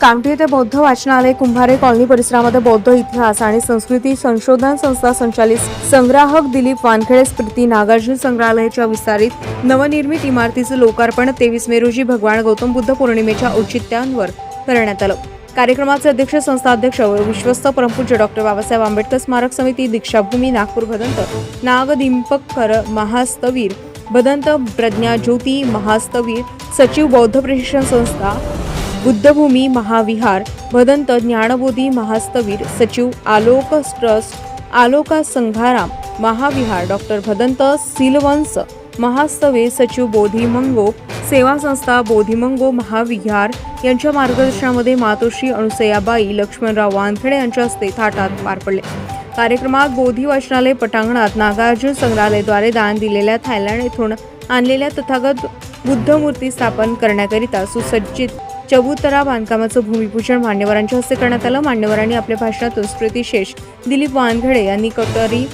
कामठी येथे बौद्ध वाचनालय कुंभारे कॉलनी परिसरामध्ये बौद्ध इतिहास आणि संस्कृती संशोधन संस्था संचालित संग्राहक दिलीप वानखेडे स्मृती नागार्जुन संग्रहालयाच्या विस्तारित नवनिर्मित इमारतीचं लोकार्पण तेवीस मे रोजी भगवान गौतम बुद्ध पौर्णिमेच्या औचित्यांवर करण्यात आलं. कार्यक्रमाचे अध्यक्ष संस्था अध्यक्ष व विश्वस्त परमपूज्य डॉक्टर बाबासाहेब आंबेडकर स्मारक समिती दीक्षाभूमी नागपूर भदंत नाग दिंपकर महास्तवीर भदंत प्रज्ञा ज्योती महास्तवीर सचिव बौद्ध प्रशिक्षण संस्था बुद्धभूमी महाविहार भदंत ज्ञानबोधी महास्तवीर सचिव आलोक ट्रस्ट आलोका संघाराम महाविहार डॉक्टर भदंत सिलवंस महास्तवे सचिव बोधिमंगो सेवा संस्था बोधिमंगो महाविहार यांच्या मार्गदर्शनामध्ये मातोश्री अनुसयाबाई लक्ष्मणराव वानखेडे यांच्या हस्ते थाटात पार पडले. कार्यक्रमात बोधी वाचनालय पटांगणात नागार्जुन संग्रहालयाद्वारे दान दिलेल्या थायलंड येथून आणलेल्या तथागत बुद्ध मूर्ती स्थापन करण्याकरिता सुसज्जित चबुतरा बांधकामाचं भूमिपूजन मान्यवरांच्या हस्ते करण्यात आलं. मान्यवरांनी आपल्या भाषणातून स्मृतिशेष दिलीप वानघडे यांनी कटोरी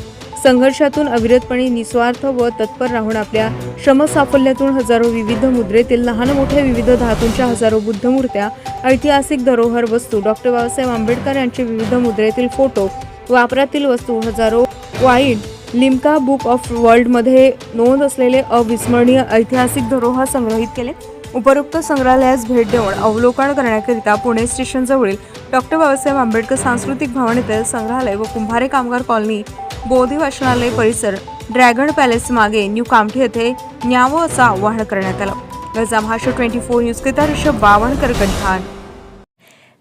संघर्षातून अविरतपणे निस्वार्थ व तत्पर राहून आपल्या श्रमसाफल्यातून हजारो विविध मुद्रेतील लहान मोठ्या विविध धातूंच्या हजारो बुद्धमूर्त्या ऐतिहासिक धरोहर वस्तू डॉक्टर बाबासाहेब आंबेडकर यांचे विविध मुद्रेतील फोटो वापरातील वस्तू हजारो वाईड लिम्का बुक ऑफ वर्ल्डमध्ये नोंद असलेले अविस्मरणीय ऐतिहासिक धरोहर संग्रहित केले. उपरोक्त संग्रहालयास भेट देऊन अवलोकन करण्याकरिता पुणे स्टेशनजवळील डॉक्टर बाबासाहेब आंबेडकर सांस्कृतिक भवन येथील संग्रहालय व कुंभारे कामगार कॉलनी बोधी वाचनालय परिसर ड्रॅगन पॅलेस मागे न्यू कामठी येथे न्यावं असं आवाहन करण्यात आलं. गजा महाराष्ट्र ट्वेंटी फोर न्यूजकरिता ऋषभ बावणकर गठाण